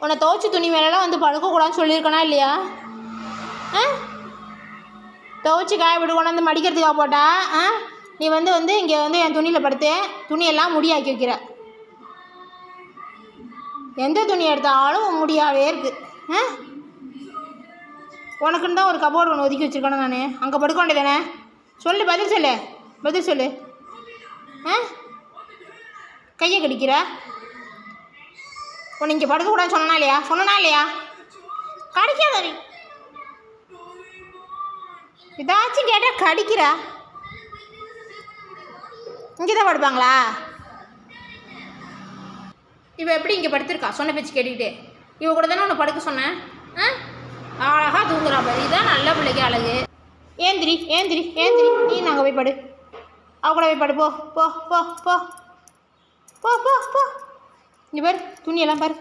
உன்னை துவைச்ச துணி மேலெலாம் வந்து படுக்கக்கூடாதுன்னு சொல்லியிருக்கனா இல்லையா? ஆ? துவைச்சி காய விட்டு கொண்டாந்து மடிக்கிறதுக்காக போட்டா ஆ? நீ வந்து வந்து இங்கே வந்து என் துணியில் படுத்து துணியெல்லாம் முடியாக்கி வைக்கிற. எந்த துணி எடுத்தாலும் முடியாவே இருக்குது ஆ? உனக்குன்னு தான் ஒரு கபோர்டு ஒன்று ஒதுக்கி வச்சுருக்கணும் நான். அங்கே படுக்க வேண்டியதானே சொல்லு பதில் சொல்லு. பதில் சொல்லு. ஆ? கையை கடிக்கிற? உன்னை இங்கே படுக்கக்கூடாதுன்னு சொன்னா இல்லையா? சொன்னா இல்லையா? கடிக்காத நீ ஏதாச்சும் கேட்டால் கடிக்கிறா. இங்கே தான் படுப்பாங்களா? இவ எப்படி இங்கே படுத்திருக்கா? சொன்ன பேச்சு கேட்டுக்கிட்டே. இவ கூட தானே உன்னை படுக்க சொன்னேன் ஆ? அழகாக தூங்குறா பாரு. இதுதான் நல்ல பிள்ளைக்கு அழகு. ஏந்திரி ஏந்திரி ஏந்திரி. நீ நாங்கள் போய் படு. அவ கூட போய் படு. போ போ போ போ. போ போ. இங்கே பாரு துணியெல்லாம் பாரு